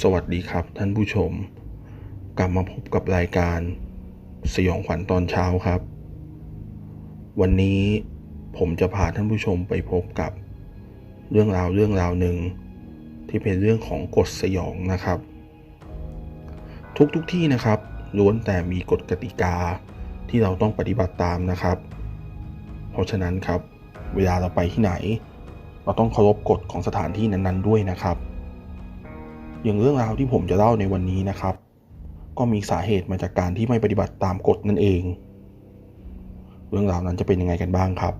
สวัสดีครับท่านผู้ชม กลับมาพบกับรายการ สยองขวัญตอนเช้าครับ วันนี้ผมจะพาท่านผู้ชมไปพบกับ เรื่องราวเรื่องราวหนึ่งที่เป็นเรื่องของกฎสยองนะครับ ทุกทุกที่นะครับล้วนแต่มีกฎกติกาที่เราต้องปฏิบัติตามนะครับ เพราะฉะนั้นครับ เวลาเราไปที่ไหน เราต้องเคารพกฎของสถานที่นั้น ๆ ด้วยนะครับ อย่างเรื่องราวที่ผมจะเล่าในวันนี้นะครับ ก็มีสาเหตุมาจากการที่ไม่ปฏิบัติตามกฎนั่นเอง เรื่องราวนั้นจะเป็นยังไงกันบ้างครับ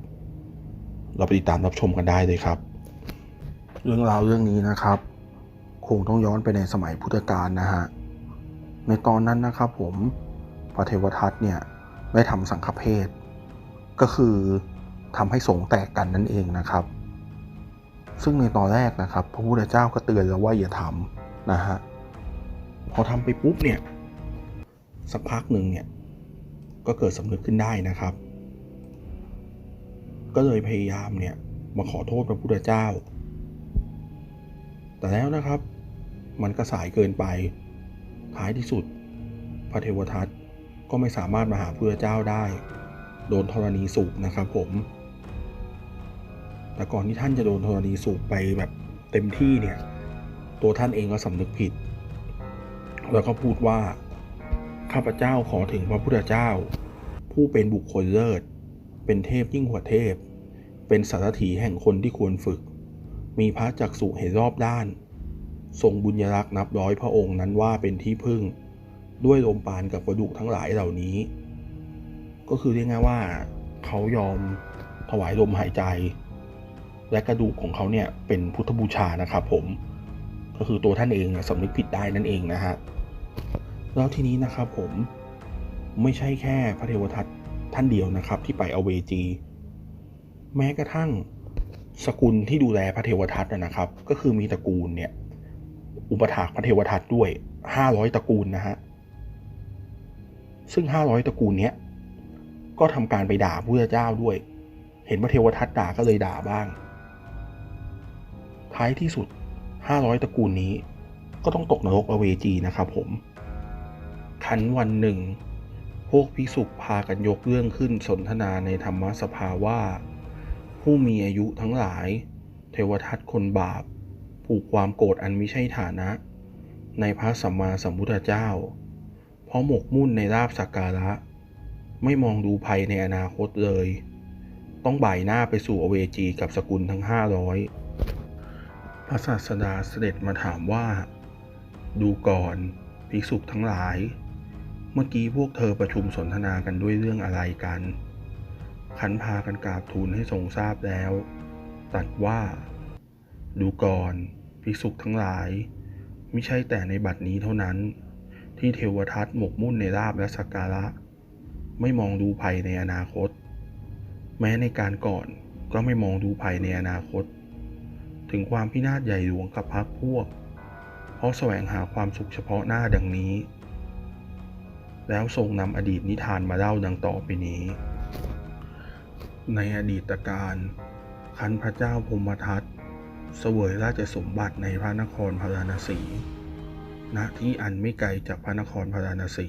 เราไปติดตามรับชมกันได้เลยครับ เรื่องราวเรื่องนี้นะครับ คงต้องย้อนไปในสมัยพุทธกาลนะฮะในตอนนั้นนะครับผมพระเทวทัตเนี่ยได้ทำสังฆเพศก็คือทำให้สงแตกกันนั่นเองนะครับ ซึ่งในตอนแรกนะครับ พระพุทธเจ้าก็เตือนแล้วว่าอย่าทำ นะฮะพอทำไปปุ๊บเนี่ยสักพักหนึ่งเนี่ยก็เกิดสำนึกขึ้นได้นะครับ ก็เลยพยายามเนี่ยมาขอโทษพระพุทธเจ้า แต่แล้วนะครับ มันก็สายเกินไปท้ายที่สุด พระเทวทัตก็ไม่สามารถมาหาพระพุทธเจ้าได้ โดนธรณีสูบนะครับผม แต่ก่อนที่ท่านจะโดนธรณีสูบไปแบบเต็มที่เนี่ย ตัวท่านเองก็สำนึกผิด แล้วก็พูดว่า ข้าพเจ้าขอถึงพระพุทธเจ้า ผู้เป็นบุคคลเลิศ เป็นเทพยิ่งกว่าเทพ เป็นสารถีแห่งคนที่ควรฝึก มีพระจักษุเห็นรอบด้าน ทรงบุญยรักษ์นับร้อยพระองค์นั้นว่าเป็นที่พึ่ง ด้วยลมปานกับกระดูกทั้งหลายเหล่านี้ ก็คือเรียกง่ายว่าเขายอมถวายลมหายใจ และกระดูกของเขาเนี่ยเป็นพุทธบูชานะครับผม ก็คือตัวท่านเองสำนึกผิดได้นั่นเองนะฮะแล้วทีนี้นะครับผมไม่ใช่แค่พระเทวทัตท่านเดียวนะครับ ที่ไปเอาเวจี แม้กระทั่งสกุลที่ดูแลพระเทวทัตนะครับ ก็คือมีตระกูลเนี่ย อุปถากพระเทวทัตด้วยห้าร้อยตระกูลนะฮะซึ่งห้าร้อยตระกูลเนี้ยก็ทำการไปด่าพระพุทธเจ้าด้วย เห็นพระเทวทัตด่าก็เลยด่าบ้าง ท้ายที่สุด 500 ตระกูลนี้ ก็ต้องตกนรกอเวจีนะครับผม คันวันหนึ่ง พวกพิสุพากันยกเรื่องขึ้นสนทนาในธรรมสภาว่า ผู้มีอายุทั้งหลาย เทวทัตคนบาป ผูกความโกรธอันไมิใช่ฐานะ ในพระสัมมาสัมพุทธเจ้า เพราะหมกมุ่นในลาบสักการะ ไม่มองดูภัยในอนาคตเลย ต้องบ่ายหน้าไปสู่อเวจีกับสกุลทั้ง 500พ ระศาสดาเสด็จมาถามว่า ดูก่อนภิกษุทั้งหลาย เมื่อกี้พวกเธอประชุมสนทนากันด้วยเรื่องอะไรกัน ขันพากันกราบทูลให้ทรงทราบแล้วตรัสว่า ดูก่อนภิกษุทั้งหลายไม่ใช่แต่ในบัดนี้เท่านั้น ที่เทวทัตหมกมุ่นในลาบและสักการะ ไม่มองดูภัยในอนาคต แม้ในการก่อนก็ไม่มองดูภัยในอนาคต ถึงความพินาศใหญ่หลวงกับพรรคพวก เพราะแสวงหาความสุขเฉพาะหน้าดังนี้ แล้วทรงนำอดีตนิทานมาเล่าดังต่อไปนี้ ในอดีตการคันพระเจ้าพมทัตเสวยราชสมบัติในพระนครพาราณสี ณ ที่อันไม่ไกลจากพระนครพาราณสี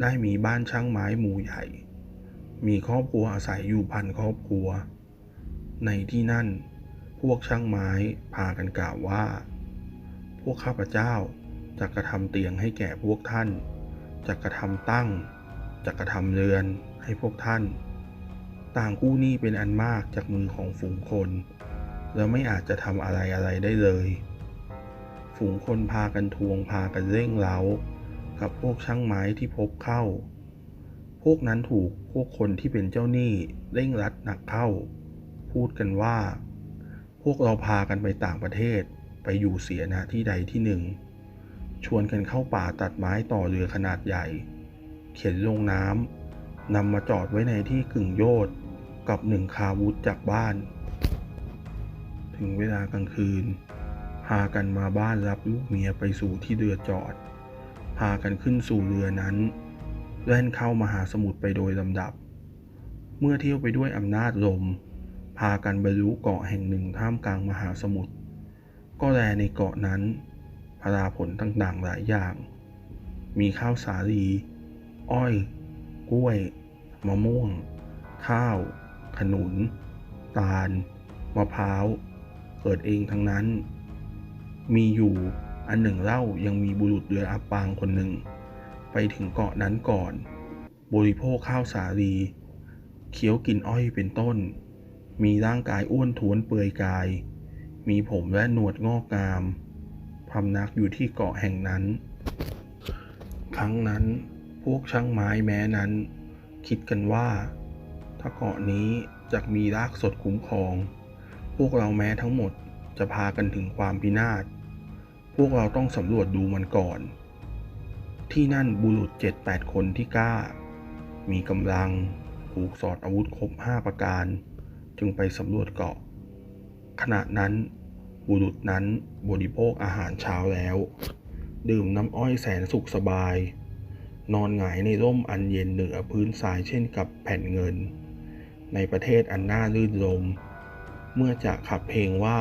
ได้มีบ้านช่างไม้หมู่ใหญ่ มีครอบครัวอาศัยอยู่พันครอบครัว ในที่นั่น วกช่างไม้พากันกล่าวว่า พวกข้าพเจ้าจะกระทำเตียงให้แก่พวกท่านจะกระทำตั้งจะกระทำเรือนให้พวกท่าน ต่างกู้หนี้เป็นอันมากจากมือของฝูงคน แล้วไม่อาจจะทำอะไรอะไรได้เลย ฝูงคนพากันทวงพากันเร่งเร้า กับพวกช่างไม้ที่พบเข้า พวกนั้นถูกพวกคนที่เป็นเจ้าหนี้เร่งรัดหนักเข้า พูดกันว่า พวกเราพากันไปต่างประเทศไปอยู่เสียนะที่ใดที่หนึ่ง ชวนกันเข้าป่าตัดไม้ต่อเรือขนาดใหญ่ เข็นลงน้ำนำมาจอดไว้ในที่กึ่งโยธกับหนึ่งคาวุธจากบ้าน ถึงเวลากลางคืน พากันมาบ้านรับลูกเมียไปสู่ที่เรือจอด พากันขึ้นสู่เรือนั้นแล่นเข้ามหาสมุทรไปโดยลำดับ เมื่อเที่ยวไปด้วยอำนาจลม พากันบรรลุเกาะแห่งหนึ่งท่ามกลางมหาสมุทร ก็แลในเกาะนั้นพราผลต่างๆหลายอย่าง มีข้าวสาลี อ้อย กล้วย มะม่วง ข้าว ขนุน ตาล มะพร้าว เกิดเองทั้งนั้น มีอยู่อันหนึ่งเล่ายังมีบุรุษเรืออับปางคนหนึ่ง ไปถึงเกาะนั้นก่อน บริโภคข้าวสาลี เคี้ยวกินอ้อยเป็นต้น มีร่างกายอ้วนท้วนเปื่อยกาย มีผมและหนวดงอกงาม พำนักอยู่ที่เกาะแห่งนั้น ครั้งนั้นพวกช่างไม้แม้นั้น คิดกันว่า ถ้าเกาะนี้จะมีรากสดคุ้มครอง พวกเราแม้ทั้งหมดจะพากันถึงความพินาศ พวกเราต้องสำรวจดูมันก่อน ที่นั่นบุรุษเจ็ดแปดคนที่กล้า มีกำลังถูกสอดอาวุธครบห้าประการ จึงไปสำรวจเกาะ ขณะนั้น บุรุษนั้นบริโภคอาหารเช้าแล้ว ดื่มน้ำอ้อยแสนสุขสบาย นอนหงายในร่มอันเย็นเหนือพื้นทรายเช่นกับแผ่นเงิน ในประเทศอันน่ารื่นรม เมื่อจะขับเพลงว่า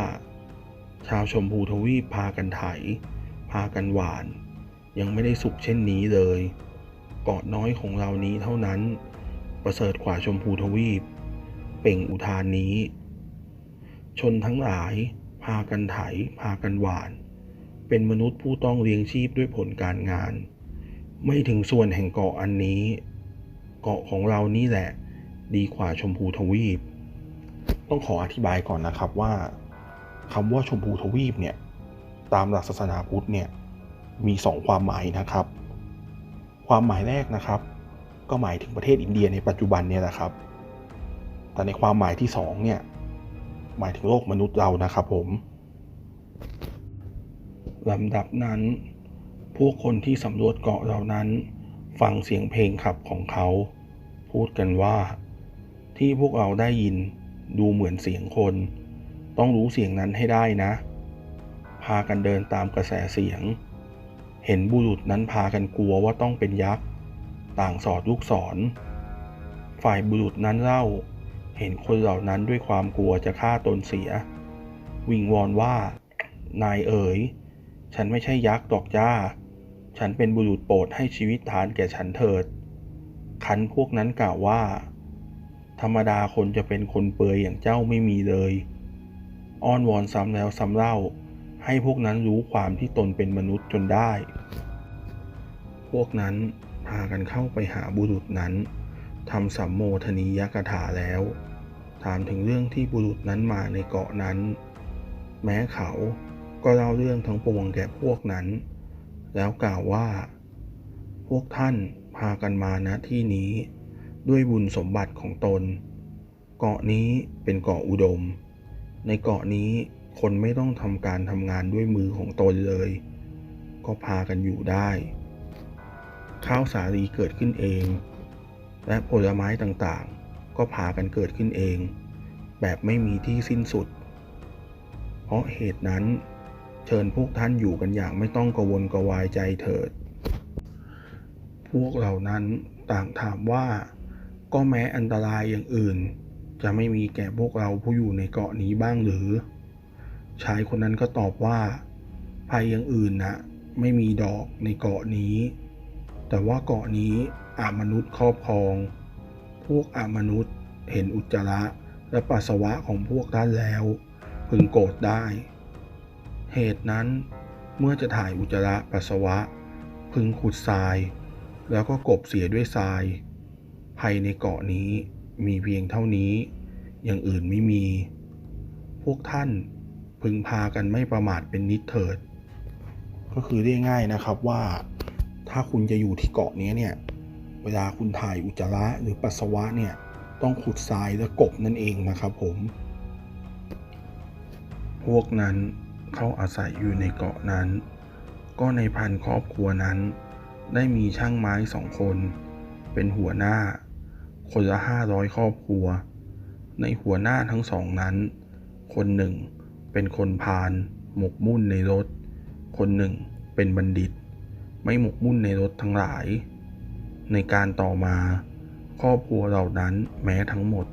ชาวชมพูทวีปพากันไถ พากันหวาน ยังไม่ได้สุขเช่นนี้เลยเกาะน้อยของเรานี้เท่านั้น ประเสริฐกว่าชมพูทวีป เปล่งอุทานนี้ ชนทั้งหลาย พากันไถ พากันหวาน เป็นมนุษย์ผู้ต้องเลี้ยงชีพด้วยผลการงาน ไม่ถึงส่วนแห่งเกาะอันนี้ เกาะของเรานี่แหละ ดีกว่าชมพูทวีป ต้องขออธิบายก่อนนะครับว่าคำว่าชมพูทวีปเนี่ย ตามหลักศาสนาพุทธเนี่ย มีสองความหมายนะครับ ความหมายแรกนะครับ ก็หมายถึงประเทศอินเดียในปัจจุบันเนี่ยแหละครับ แต่ในความหมายที่สองเนี่ยหมายถึงโลกมนุษย์เรานะครับผมลำดับนั้นพวกคนที่สำรวจเกาะเหล่านั้น ฟังเสียงเพลงขับของเขา พูดกันว่า ที่พวกเราได้ยินดูเหมือนเสียงคน ต้องรู้เสียงนั้นให้ได้นะ พากันเดินตามกระแสเสียง เห็นบุรุษนั้นพากันกลัวว่าต้องเป็นยักษ์ ต่างสอดลูกศร ฝ่ายบุรุษนั้นเล่า เห็นคนเหล่านั้นด้วยความกลัวจะฆ่าตนเสีย วิงวอนว่า นายเอ๋ย ฉันไม่ใช่ยักษ์ดอกจ้า ฉันเป็นบุรุษโปรดให้ชีวิตทานแก่ฉันเถิดคันพวกนั้นกล่าวว่า ธรรมดาคนจะเป็นคนเปลือยอย่างเจ้าไม่มีเลย อ้อนวอนซ้ำแล้วซ้ำเล่า ให้พวกนั้นรู้ความที่ตนเป็นมนุษย์จนได้ พวกนั้นพากันเข้าไปหาบุรุษนั้น ทำสัมโมทนียกถาแล้ว ถามถึงเรื่องที่บุรุษนั้นมาในเกาะนั้น แม้เขาก็เล่าเรื่องทั้งปวงแก่พวกนั้น แล้วกล่าวว่า พวกท่านพากันมาณที่นี้ ด้วยบุญสมบัติของตน เกาะนี้เป็นเกาะอุดม ในเกาะนี้คนไม่ต้องทำการทำงานด้วยมือของตนเลย ก็พากันอยู่ได้ ข้าวสาลีเกิดขึ้นเอง และผลไม้ต่างๆ ก็พากันเกิดขึ้นเอง แบบไม่มีที่สิ้นสุด เพราะเหตุนั้น เชิญพวกท่านอยู่กันอย่างไม่ต้องกระวนกวายใจเถิด พวกเหล่านั้นต่างถามว่าก็แม้อันตรายอย่างอื่น จะไม่มีแก่พวกเราผู้อยู่ในเกาะนี้บ้างหรือ ชายคนนั้นก็ตอบว่า ภัยอย่างอื่นนะไม่มีดอกในเกาะนี้ แต่ว่าเกาะนี้ อามนุษย์ครอบครอง พวกอามนุษย์เห็นอุจจาระและปัสสาวะของพวกท่านแล้ว พึงโกรธได้ เหตุนั้นเมื่อจะถ่ายอุจจาระปัสสาวะ พึงขุดทราย แล้วก็กบเสียด้วยทรายภัยในเกาะนี้มีเพียงเท่านี้ อย่างอื่นไม่มี พวกท่านพึงพากันไม่ประมาทเป็นนิดเถิด ก็คือเรียกง่ายนะครับว่า ถ้าคุณจะอยู่ที่เกาะนี้เนี่ย เวลาคุณถ่ายอุจจาระหรือปัสสาวะเนี่ยต้องขุดทรายและกบนั่นเองนะครับผม พวกนั้นเขาอาศัยอยู่ในเกาะนั้น ก็ในพันครอบครัวนั้น ได้มีช่างไม้สองคน เป็นหัวหน้า คนละห้าร้อยครอบครัว ในหัวหน้าทั้งสองนั้น คนหนึ่งเป็นคนพาลหมกมุ่นในรถ คนหนึ่งเป็นบัณฑิต ไม่หมกมุ่นในรถทั้งหลาย ในการต่อมาครอบครัวเหล่านั้นแม้ทั้งหมด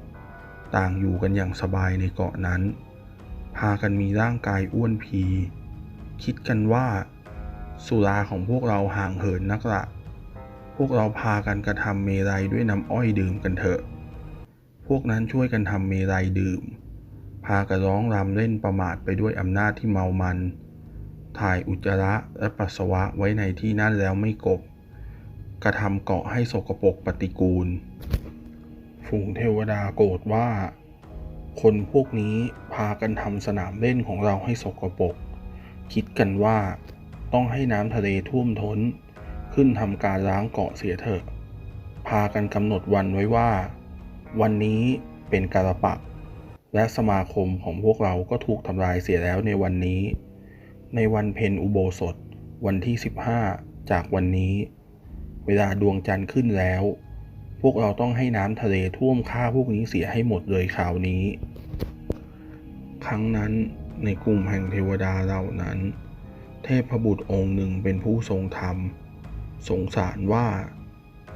ต่างอยู่กันอย่างสบายในเกาะนั้น พากันมีร่างกายอ้วนพี คิดกันว่า สุราของพวกเราห่างเหินนักละพวกเราพากันกระทำเมรัยด้วยน้ำอ้อยดื่มกันเถอะ พวกนั้นช่วยกันทำเมรัยดื่ม พากันร้องรำเล่นประมาทไปด้วยอำนาจที่เมามัน ถ่ายอุจจาระและปัสสาวะไว้ในที่นั่นแล้วไม่กบ กระทำเกาะให้สกปรกปฏิกูล ฝูงเทวดาโกรธว่า คนพวกนี้พากันทำสนามเล่นของเราให้สกปรกคิดกันว่าต้องให้น้ำทะเลท่วมท้น ขึ้นทำการล้างเกาะเสียเถอะ พากันกำหนดวันไว้ว่า วันนี้เป็นการปักและสมาคมของพวกเราก็ถูกทำลายเสียแล้วในวันนี้ ในวันเพ็ญอุโบสถ วันที่ 15 จากวันนี้ เวลาดวงจันทร์ขึ้นแล้ว พวกเราต้องให้น้ำทะเลท่วมฆ่าพวกนี้เสียให้หมดเลยคราวนี้ ครั้งนั้นในกลุ่มแห่งเทวดาเหล่านั้น เทพบุตรองค์หนึ่งเป็นผู้ทรงธรรม สงสารว่า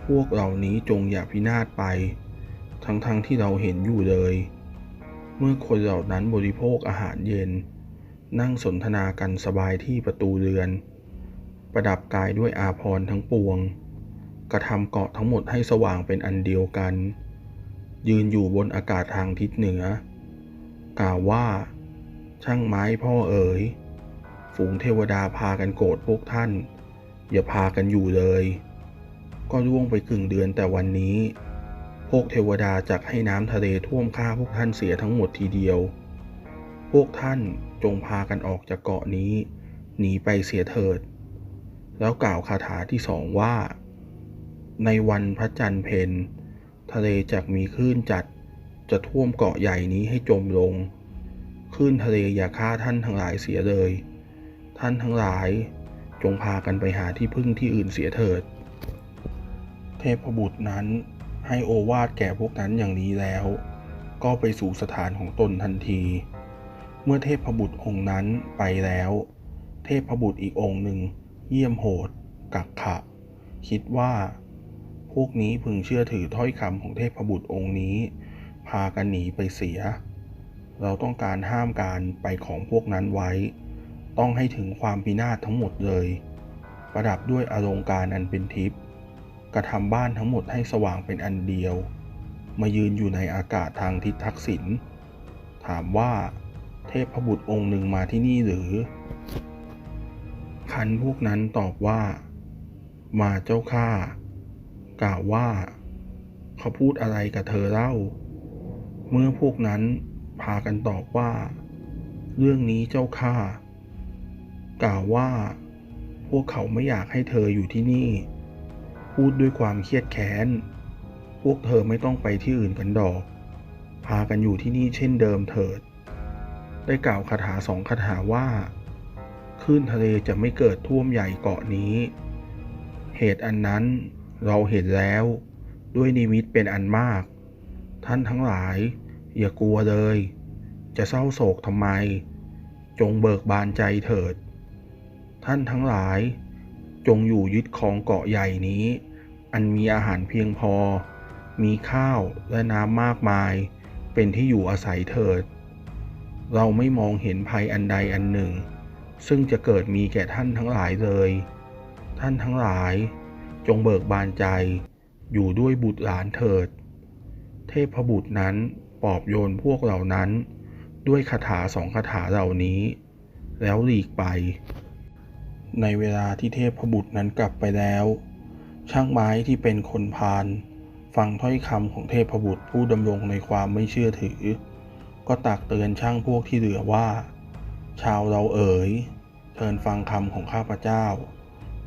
พวกเหล่านี้จงอย่าพินาศไป ทั้งๆทที่เราเห็นอยู่เลย เมื่อคนเหล่านั้นบริโภคอาหารเย็น นั่งสนทนากันสบายที่ประตูเรือน ประดับกายด้วยอาภรณ์ทั้งปวง กระทำเกาะทั้งหมดให้สว่างเป็นอันเดียวกัน ยืนอยู่บนอากาศทางทิศเหนือ กล่าวว่า ช่างไม้พ่อเอ๋ย ฝูงเทวดาพากันโกรธพวกท่าน อย่าพากันอยู่เลย ก็ล่วงไปกึ่งเดือนแต่วันนี้ พวกเทวดาจักให้น้ำทะเลท่วมฆ่าพวกท่านเสียทั้งหมดทีเดียว พวกท่านจงพากันออกจากเกาะนี้ หนีไปเสียเถิด แล้วกล่าวคาถาที่สองว่า ในวันพระจันทร์เพนทะเลจักมีคลื่นจัด จะท่วมเกาะใหญ่นี้ให้จมลงคลื่นทะเลอย่าฆ่าท่านทั้งหลายเสียเลย ท่านทั้งหลายจงพากันไปหาที่พึ่งที่อื่นเสียเถิด เทพบุตรนั้นให้โอวาทแก่พวกนั้นอย่างนี้แล้ว ก็ไปสู่สถานของตนทันที เมื่อเทพบุตรองค์นั้นไปแล้ว เทพบุตรอีกองค์หนึ่ง เยี่ยมโหดกักขะ คิดว่า พวกนี้พึงเชื่อถือถ้อยคำของเทพบุตรองค์นี้ พากันหนีไปเสีย เราต้องการห้ามการไปของพวกนั้นไว้ ต้องให้ถึงความพินาศทั้งหมดเลย ประดับด้วยอลงการอันเป็นทิพย์กระทำบ้านทั้งหมดให้สว่างเป็นอันเดียว มายืนอยู่ในอากาศทางทิศทักษิณถามว่า เทพบุตรองค์หนึ่งมาที่นี่หรือ คันพวกนั้นตอบว่า มาเจ้าข้า กล่าวว่า เขาพูดอะไรกับเธอเล่า เมื่อพวกนั้นพากันตอบว่า เรื่องนี้เจ้าข้ากล่าวว่า พวกเขาไม่อยากให้เธออยู่ที่นี่ พูดด้วยความเครียดแค้น พวกเธอไม่ต้องไปที่อื่นกันดอก พากันอยู่ที่นี่เช่นเดิมเถิด ได้กล่าวคาถาสองคาถาว่าคลื่นทะเลจะไม่เกิดท่วมใหญ่เกาะนี้ เหตุอันนั้น เราเห็นแล้ว ด้วยนิมิตเป็นอันมาก ท่านทั้งหลาย อย่ากลัวเลย จะเศร้าโศกทำไม จงเบิกบานใจเถิด ท่านทั้งหลาย จงอยู่ยึดครองเกาะใหญ่นี้ อันมีอาหารเพียงพอ มีข้าวและน้ำมากมาย เป็นที่อยู่อาศัยเถิด เราไม่มองเห็นภัยอันใดอันหนึ่ง ซึ่งจะเกิดมีแก่ท่านทั้งหลายเลย ท่านทั้งหลาย จงเบิกบานใจ อยู่ด้วยบุตรหลานเถิด เทพบุตรนั้นปอบโยนพวกเหล่านั้น ด้วยคาถาสองคาถาเหล่านี้ แล้วหลีกไป ในเวลาที่เทพบุตรนั้นกลับไปแล้ว ช่างไม้ที่เป็นคนพาลฟังถ้อยคำของเทพบุตรผู้ดำรงในความไม่เชื่อถือ ก็ตักเตือนช่างพวกที่เหลือว่า ชาวเราเอ๋ยเทินฟังคำของข้าพเจ้า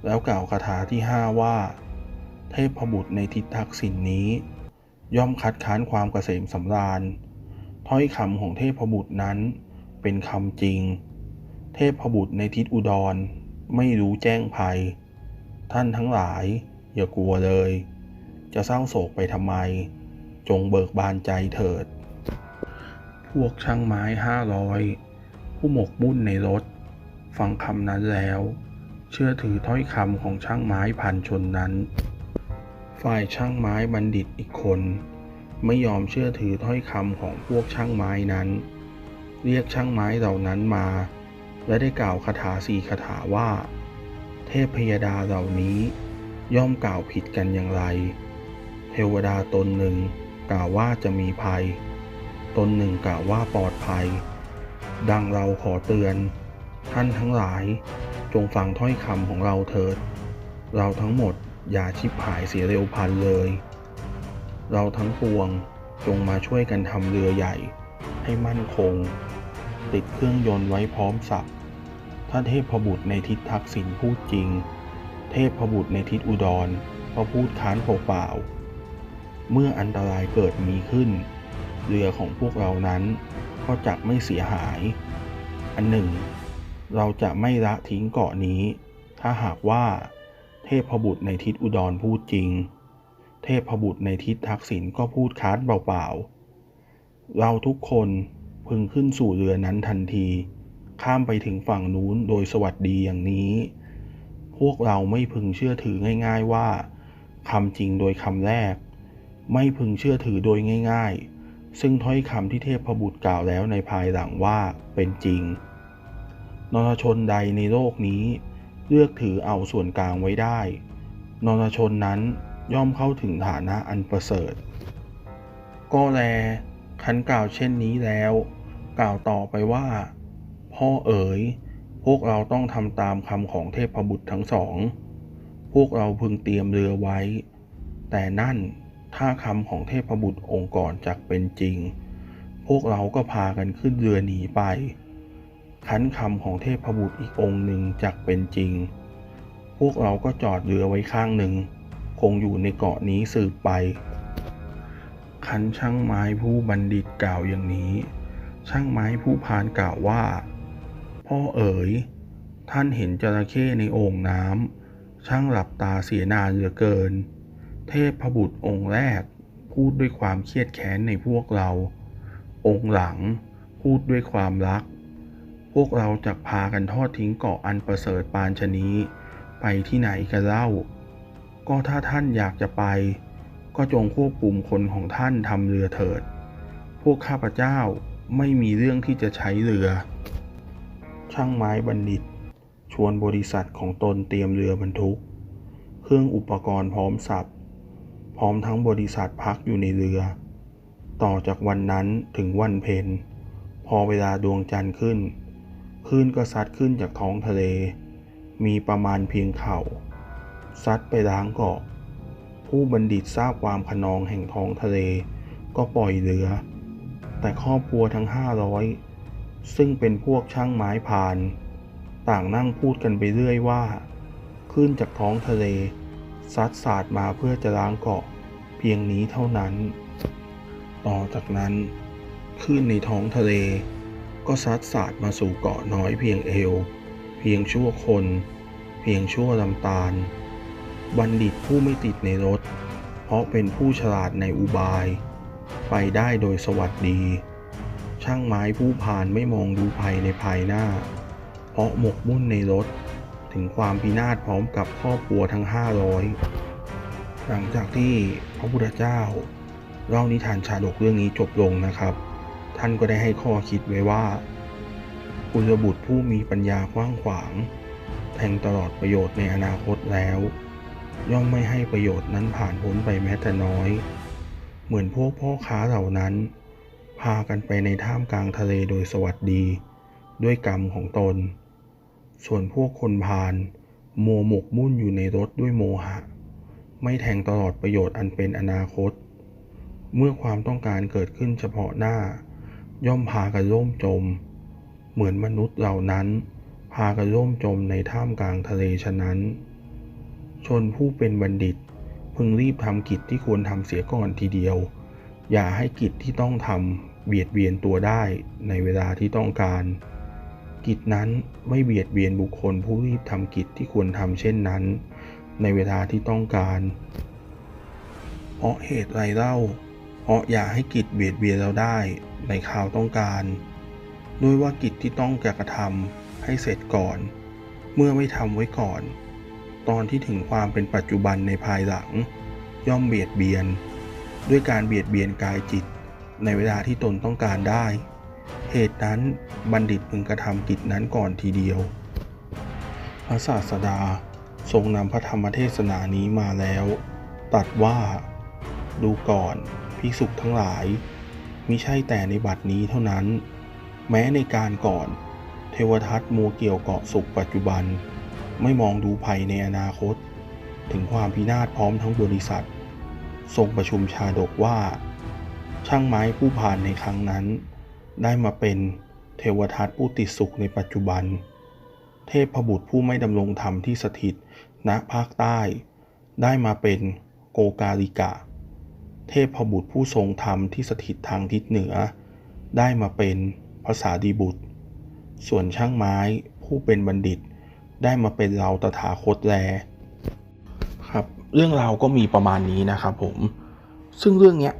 แล้วกล่าวคาถาที่ห้าว่า เทพบุตรในทิศทักษิณนนี้ ย่อมคัดค้านความเกษมสำราญ ถ้อยคำของเทพบุตรนั้นเป็นคำจริง เทพบุตรในทิศอุดร ไม่รู้แจ้งภัย ท่านทั้งหลาย อย่ากลัวเลย จะเศร้าโศกไปทำไม จงเบิกบานใจเถิด พวกช่างไม้ห้าร้อยผู้หมกมุ่นในรถ ฟังคำนั้นแล้ว เชื่อถือถ้อยคำของช่างไม้พันชนนั้น ฝ่ายช่างไม้บัณฑิตอีกคน ไม่ยอมเชื่อถือถ้อยคำของพวกช่างไม้นั้น เรียกช่างไม้เหล่านั้นมา และได้กล่าวคาถาสี่คาถาว่า เทพพยดาเหล่านี้ย่อมกล่าวผิดกันอย่างไร เทวดาตนหนึ่งกล่าวว่าจะมีภัย ตนหนึ่งกล่าวว่าปลอดภัย ดังเราขอเตือน ท่านทั้งหลาย จงฟังถ้อยคำของเราเถิด เราทั้งหมดอย่าชิบหายเสียเร็วพันเลย เราทั้งปวงจงมาช่วยกันทำเรือใหญ่ ให้มั่นคง ติดเครื่องยนต์ไว้พร้อมสับถ้าเทพบุตรในทิศทักษิณพูดจริง เทพบุตรในทิศอุดรก็พูดค้านเปล่าๆเมื่ออันตรายเกิดมีขึ้น เรือของพวกเรานั้นก็จะไม่เสียหาย อันหนึ่ง เราจะไม่ละทิ้งเกาะนี้ ถ้าหากว่า เทพบุตรในทิศอุดรพูดจริง เทพบุตรในทิศทักษิณก็พูดค้านเปล่าๆ เราทุกคนพึงขึ้นสู่เรือนั้นทันที ข้ามไปถึงฝั่งนู้นโดยสวัสดีอย่างนี้ พวกเราไม่พึงเชื่อถือง่าย ๆว่าคำจริงโดยคำแรก ไม่พึงเชื่อถือโดยง่าย ๆ ซึ่งถ้อยคำที่เทพบุตรกล่าวแล้วในภายหลังว่าเป็นจริง นรชนใดในโลกนี้ เลือกถือเอาส่วนกลางไว้ได้นรชนนั้นย่อมเข้าถึงฐานะอันประเสริฐ ก็แลขันกล่าวเช่นนี้แล้ว กล่าวต่อไปว่า พ่อเอ๋ย พวกเราต้องทำตามคำของเทพบุตรทั้งสอง พวกเราพึงเตรียมเรือไว้ แต่นั่นถ้าคำของเทพบุตรองค์ก่อนจักเป็นจริง พวกเราก็พากันขึ้นเรือหนีไป ขันคำของเทพบุตรอีกองค์หนึ่งจักเป็นจริง พวกเราก็จอดเรือไว้ข้างหนึ่ง คงอยู่ในเกาะนี้สืบไปขันช่างไม้ผู้บัณฑิตกล่าวอย่างนี้ ช่างไม้ผู้พานกล่าวว่า พ่อเอ๋ย ท่านเห็นจระเข้ในโอ่งน้ำช่างหลับตาเสียนานเหลือเกิน เทพพบุตรองค์แรกพูดด้วยความเครียดแค้นในพวกเรา องค์หลังพูดด้วยความรัก วกเราจะพากันทอดทิ้งเกาะอันประเสริฐปานชนี้ ไปที่ไหนกันเล่า ก็ถ้าท่านอยากจะไป ก็จงควบคุมคนของท่านทำเรือเถิด พวกข้าพเจ้าไม่มีเรื่องที่จะใช้เรือ ช่างไม้บัณฑิต ชวนบริษัทของตนเตรียมเรือบรรทุก เครื่องอุปกรณ์พร้อมสับ พร้อมทั้งบริษัทพักอยู่ในเรือ ต่อจากวันนั้นถึงวันเพ็ญพอเวลาดวงจันทร์ขึ้น คลื่นก็ซัดขึ้นจากท้องทะเล มีประมาณเพียงเข่า ซัดไปล้างเกาะ ผู้บัณฑิตทราบความขนองแห่งท้องทะเล ก็ปล่อยเรือ แต่ครอบครัวทั้งห้าร้อยซึ่งเป็นพวกช่างไม้พาน ต่างนั่งพูดกันไปเรื่อยว่าขึ้นจากท้องทะเล ซัดสาดมาเพื่อจะล้างเกาะเพียงนี้เท่านั้น ต่อจากนั้นคลื่นในท้องทะเล ก็ซัดสาดมาสู่เกาะน้อยเพียงเอว เพียงชั่วคน เพียงชั่วลำตาล บัณฑิตผู้ไม่ติดในรถ เพราะเป็นผู้ฉลาดในอุบาย ไปได้โดยสวัสดี ช่างไม้ผู้พานไม่มองดูภัยในภายหน้า เพราะหมกมุ่นในรถ ถึงความพินาศพร้อมกับครอบครัวทั้งห้าร้อยหลังจากที่พระพุทธเจ้าเล่านิทานชาดกเรื่องนี้จบลงนะครับ ท่านก็ได้ให้ข้อคิดไว้ว่ากุลบุตรผู้มีปัญญากว้างขวาง แทงตลอดประโยชน์ในอนาคตแล้ว ย่อมไม่ให้ประโยชน์นั้นผ่านพ้นไปแม้แต่น้อย เหมือนพวกพ่อค้าเหล่านั้น พากันไปในท่ามกลางทะเลโดยสวัสดี ด้วยกรรมของตน ส่วนพวกคนพาลมัวหมกมุ่นอยู่ในรถด้วยโมหะ ไม่แทงตลอดประโยชน์อันเป็นอนาคต เมื่อความต้องการเกิดขึ้นเฉพาะหน้า ย่อมพากันล่มจม เหมือนมนุษย์เหล่านั้น พากันล่มจมในท่ามกลางทะเลฉะนั้น ชนผู้เป็นบัณฑิต พึงรีบทำกิจที่ควรทำเสียก่อนทีเดียว อย่าให้กิจที่ต้องทำเบียดเบียนตัวได้ในเวลาที่ต้องการ กิจนั้นไม่เบียดเบียนบุคคลผู้รีบทำกิจที่ควรทำเช่นนั้น ในเวลาที่ต้องการเพราะเหตุไรเล่า เพราะอย่าให้กิจเบียดเบียนเราได้ในคราวต้องการ ด้วยว่ากิจที่ต้องจะกระทำให้เสร็จก่อน เมื่อไม่ทำไว้ก่อน ตอนที่ถึงความเป็นปัจจุบันในภายหลัง ย่อมเบียดเบียน ด้วยการเบียดเบียนกายจิต ในเวลาที่ตนต้องการได้ เหตุนั้นบัณฑิตพึงกระทำกิจนั้นก่อนทีเดียว พระศาสดาทรงนำพระธรรมเทศนานี้มาแล้วตรัสว่า ดูก่อน ภิกษุทั้งหลายมิใช่แต่ในบัดนี้เท่านั้น แม้ในการก่อน เทวทัตมัวเกี่ยวเกาะสุขปัจจุบัน ไม่มองดูภัยในอนาคต ถึงความพินาศพร้อมทั้งบริษัท ทรงประชุมชาดกว่า ช่างไม้ผู้ผ่านในครั้งนั้น ได้มาเป็นเทวทัตผู้ติดสุขในปัจจุบัน เทพบุตรผู้ไม่ดำรงธรรมที่สถิตณภาคใต้ ได้มาเป็นโกกาลิกะ เทพบุตรผู้ทรงธรรมที่สถิตทางทิศเหนือ ได้มาเป็นภาษาดีบุตร ส่วนช่างไม้ผู้เป็นบัณฑิต ได้มาเป็นเราตถาคตแลครับเรื่องราวก็มีประมาณนี้นะครับผมซึ่งเรื่องเนี้ย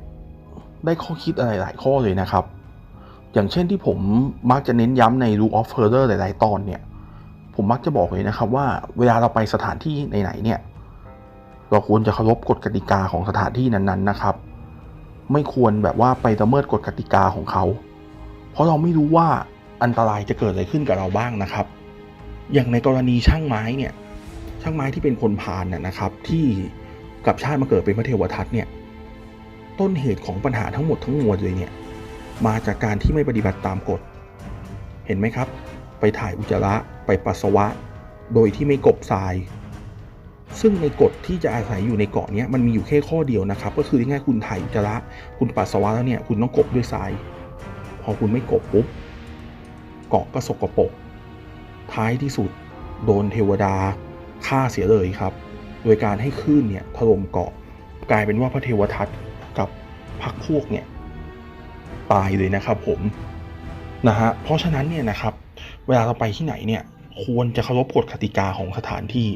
ได้ข้อคิดอะไรหลายข้อเลยนะครับ อย่างเช่นที่ผมมักจะเน้นย้ำใน Rule of Further หลาย ๆ ตอนเนี่ย ผมมักจะบอกเลยนะครับว่าเวลาเราไปสถานที่ไหน ๆ เนี่ย เราควรจะเคารพกฎกติกาของสถานที่นั้นๆนะครับ ไม่ควรแบบว่าไปละเมิดกฎกติกาของเขา เพราะเราไม่รู้ว่าอันตรายจะเกิดอะไรขึ้นกับเราบ้างนะครับ อย่างในกรณีช่างไม้เนี่ย ช่างไม้ที่เป็นคนพาลน่ะนะครับ ที่กับชาติมาเกิดเป็นพระเทวทัตเนี่ย ต้นเหตุของปัญหาทั้งหมดทั้งมวลเลยเนี่ย มาจากการที่ไม่ปฏิบัติตามกฎ เห็นไหมครับ ไปถ่ายอุจจาระ ไปปัสสาวะ โดยที่ไม่กบทราย ซึ่งในกฎที่จะอาศัยอยู่ในเกาะนี้มันมีอยู่แค่ข้อเดียวนะครับ ก็คือง่ายคุณถ่ายอุจจาระคุณปัสสาวะแล้วเนี่ยคุณต้องกบด้วยทราย พอคุณไม่กบปุ๊บเกาะก็สกปรกท้ายที่สุด โดนเทวดาฆ่าเสียเลยครับ โดยการให้คลื่นเนี่ยถล่มเกาะ กลายเป็นว่าพระเทวทัตกับพรรคพวกเนี่ยตายเลยนะครับผมนะฮะเพราะฉะนั้นเนี่ยนะครับ เวลาเราไปที่ไหนเนี่ยควรจะเคารพกฎกติกาของสถานที่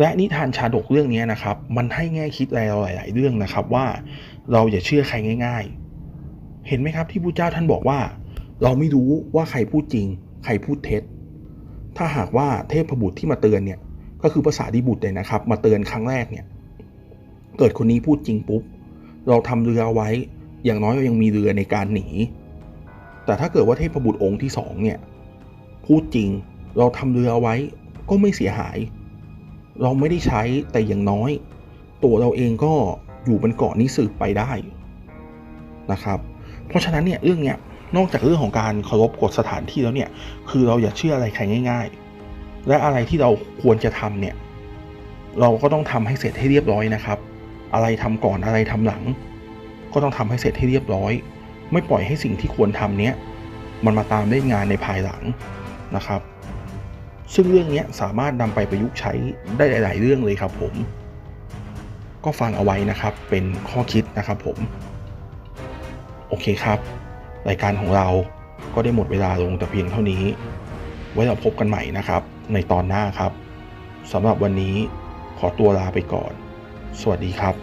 และนิทานชาดกเรื่องนี้นะครับ มันให้แง่คิดอะไรเราหลาย ๆ เรื่องนะครับว่าเราอย่าเชื่อใครง่าย ๆ เห็นไหมครับที่พระเจ้าท่านบอกว่า เราไม่รู้ว่าใครพูดจริง ใครพูดเท็จ ถ้าหากว่าเทพบุตรที่มาเตือนเนี่ยก็คือภาษาดีบุตรเลยนะครับ มาเตือนครั้งแรกเนี่ยเกิดคนนี้พูดจริงปุ๊บเราทำเรือเอาไว้อย่างน้อยเรายังมีเรือในการหนี แต่ถ้าเกิดว่าเทพบุตรองค์ที่สองเนี่ยพูดจริงเราทำเรือเอาไว้ก็ไม่เสียหาย เราไม่ได้ใช้แต่อย่างน้อย ตัวเราเองก็อยู่บนเกาะนี้สืบไปได้นะครับ เพราะฉะนั้นเนี่ยเรื่องเนี้ยนอกจากเรื่องของการเคารพกฎสถานที่แล้วเนี่ยคือเราอย่าเชื่ออะไรใครง่าย ๆ และอะไรที่เราควรจะทำเนี่ยเราก็ต้องทำให้เสร็จให้เรียบร้อยนะครับ อะไรทำก่อนอะไรทำหลัง ก็ต้องทำให้เสร็จให้เรียบร้อย ไม่ปล่อยให้สิ่งที่ควรทำเนี้ยมันมาตามได้งานในภายหลังนะครับ ซึ่งเรื่องนี้สามารถนำไปประยุกต์ใช้ได้หลาย ๆ เรื่องเลยครับผม ก็ฟังเอาไว้นะครับเป็นข้อคิดนะครับผม โอเคครับ รายการของเราก็ได้หมดเวลาลงแต่เพียงเท่านี้ ไว้เราพบกันใหม่นะครับ ในตอนหน้าครับสำหรับวันนี้ขอตัวลาไปก่อน สวัสดีครับ